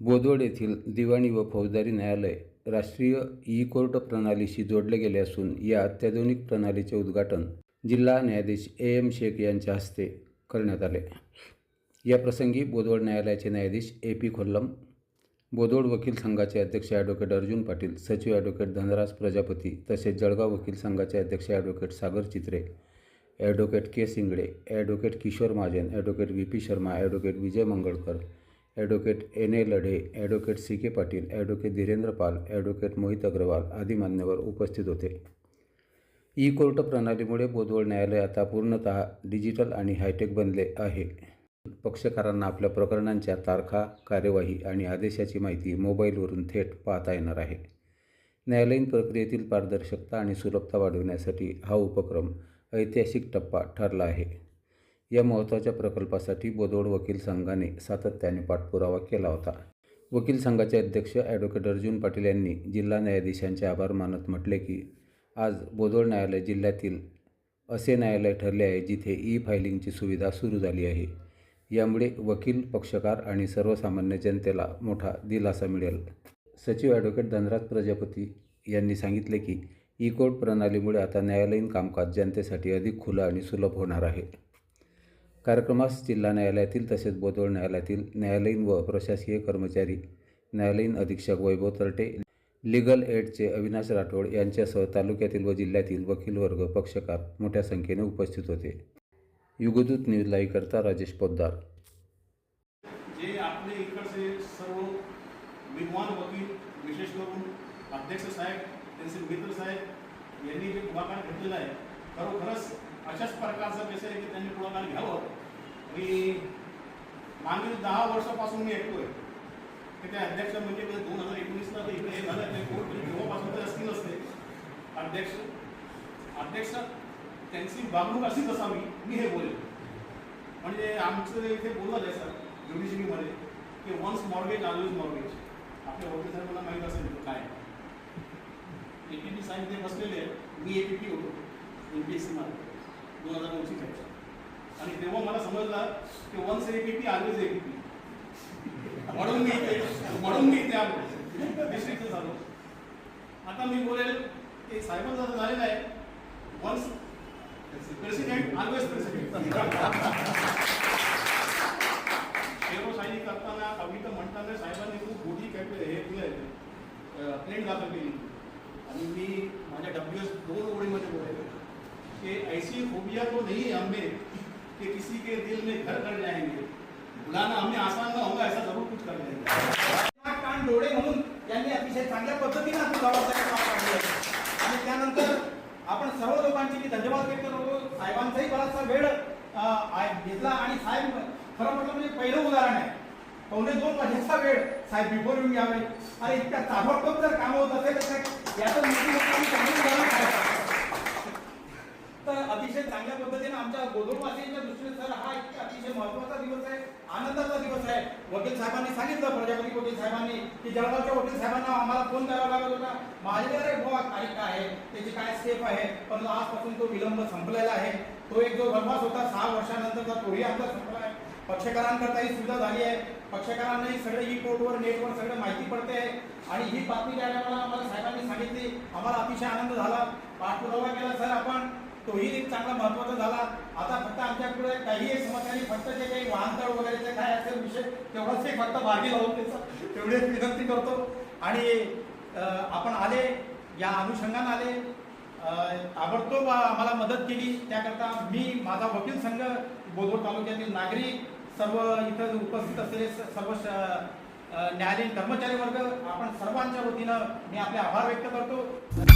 बोदवड येथील दिवाणी व फौजदारी न्यायालय राष्ट्रीय ई कोर्ट प्रणालीशी जोडले गेले असून या अत्याधुनिक प्रणालीचे उद्घाटन जिल्हा न्यायाधीश ए एम शेख यांच्या हस्ते करण्यात आले. या प्रसंगी बोदवड न्यायालयाचे न्यायाधीश ए पी खोल्लम बोदवड वकील संघाचे अध्यक्ष ॲडव्होकेट अर्जुन पाटील सचिव ॲडव्होकेट धनराज प्रजापती तसेच जळगाव वकील संघाचे अध्यक्ष advocate Sagar Chitre advocate K Singade advocate Kishor Mahajan advocate V P Sharma advocate Vijay Mangalkar advocate N A Ladhe advocate C K Patil advocate Dhirendra Pal advocate Mohit Agarwal आदी मान्यवर उपस्थित होते. E court प्रणालीमुळे बोदवड न्यायालय आता पूर्णतः digital आणि hi tech बनले आहे. पक्षकारांना आपल्या प्रकरणांच्या तारखा कार्यवाही आणि आदेशाची माहिती मोबाईलवरून थेट पाहता येणार आहे. न्यायालयीन प्रक्रियेतील पारदर्शकता आणि सुलभता वाढविण्यासाठी हा उपक्रम ऐतिहासिक टप्पा ठरला आहे. या महत्त्वाच्या प्रकल्पासाठी बोदवड वकील संघाने सातत्याने पाठपुरावा केला होता. वकील संघाचे अध्यक्ष ॲडव्होकेट अर्जुन पाटील यांनी जिल्हा न्यायाधीशांचे आभार मानत म्हटले की आज बोदवड न्यायालय जिल्ह्यातील असे न्यायालय ठरले आहे जिथे ई फायलिंगची सुविधा सुरू झाली आहे. यामुळे वकील पक्षकार आणि सर्वसामान्य जनतेला मोठा दिलासा मिळेल. सचिव ॲडव्होकेट धनराज प्रजापती यांनी सांगितले की ई कोर्ट प्रणालीमुळे आता न्यायालयीन कामकाज जनतेसाठी अधिक खुलं आणि सुलभ होणार आहे. कार्यक्रमास जिल्हा न्यायालयातील तसेच बोदवड न्यायालयातील न्यायालयीन व प्रशासकीय कर्मचारी न्यायालयीन अधीक्षक वैभव तरटे लिगल एडचे अविनाश राठोड यांच्यासह तालुक्यातील व जिल्ह्यातील वकील वर्ग पक्षकार मोठ्या संख्येने उपस्थित होते. युगदूत न्यूज लाईव्हकरता राजेश पोद्दार. जे आपले इकडचे सर्व विद्वान वकील विशेष करून अध्यक्ष साहेब त्यांचे मित्र साहेब यांनी जे पुढाकार घेतलेला आहे खरोखरच अशाच प्रकारचं मेसेज आहे की त्यांनी पुढाकार घ्यावं. मी मागील दहा वर्षापासून मी ऐकतोय. की त्या अध्यक्ष म्हणजे दोन हजार एकोणीसला तर इकडे हे झालं ते कोर्ट तेव्हापासून ते असतील असते. अध्यक्ष अध्यक्ष त्यांची वागणूक अशीच असावी मी हे बोलेल म्हणजे आमचं इथे बोललं आहे सर ज्युडिशरीमध्ये की वन्स मॉर्गेज ऑलवेज मॉर्गेज आपल्या वकील साहेबांना माहीत असेल काय ए पी पी साहेब ते बसलेले आहेत मी ए पी पी होतो एम पी एस सीमध्ये दोन हजार नऊची चर्चा आणि तेव्हा मला समजलं की once A P P always A P P म्हणून मी इथे म्हणून मी इथे आलो. डिस्ट्रिक्ट झालो. आता मी बोलेल की साहेबांचं असं झालेलं आहे. वन्स प्रेसिडेंट ऑलवेज प्रेसिडेंट शेरोशाही करताना कविता म्हणताना साहेबांनी खूप मोठी कॅपे हे दिलं प्लेट दाखल केली आणि मी माझ्या डब्ल्यू एस दोन ओळीमध्ये बोलायचो कि ऐसी खूबियाँ तो नहीं है हमें कि किसी के दिल में घर कर जाएंगे। बुलाना हमें आसान ना होगा ऐसा जरूर कुछ कर जाएंगे कान डोळे म्हणून यांनी अतिशय चांगल्या पद्धतीने आपण बाबासाहेब काम काढले आणि त्यानंतर आपण सर्व लोकांची मी धन्यवाद व्यक्त करतो. साहेबांचाही बराचसा वेळ घेतला आणि साहेब खरं म्हटलं म्हणजे पहिलं उदाहरण आहे. पावणे दोन वाजेचा वेळ साहेब बिफोर येऊन घ्यावे आणि इतक्या ताबडतोब जर काम होत असेल तर याचं मोठी मोठी चांगली उदाहरण आहे तर अतिशय चांगल्या पद्धतीने आमच्या गोदोरवासियांच्या दृष्टीने सर हा एक अतिशय महत्त्वाचा दिवस आहे आनंदाचा दिवस आहे वकील साहेबांनी सांगितलं प्रजापती वकील साहेबांनी की जळगावच्या वकील साहेबांना आम्हाला फोन करावा लागत होता. माझ्या अरे बुवा काही काय आहे? त्याची काय स्टेप आहे? पण आजपासून तो विलंब संपलेला आहे. तो एक जो वनवास होता सहा वर्षानंतरचा तोही आमचा संपला आहे. पक्षकारांकरता ही सुविधा झाली आहे. पक्षकारांनाही सगळे ई पोर्टवर नेटवर सगळं माहिती पडते आहे. आणि ही बातमी ज्या वेळेला आम्हाला साहेबांनी सांगितली आम्हाला अतिशय आनंद झाला. पाठपुरावा केला सर आपण तोही एक चांगला महत्त्वाचा झाला. आता फक्त आमच्याकडे काही एक समस्या फक्त जे काही काय असेल विषय? तेवढाच एक फक्त मार्गी लावून त्याचा तेवढी विनंती करतो. आणि आपण आले या अनुषंगानं आले. ताबडतोब आम्हाला मदत केली. त्याकरता मी माझा वकील संघ बोधवड तालुक्यातील नागरिक सर्व इथं उपस्थित असलेले सर्व श- न्यायालयीन कर्मचारी वर्ग आपण सर्वांच्या वतीनं मी आपले आभार व्यक्त करतो.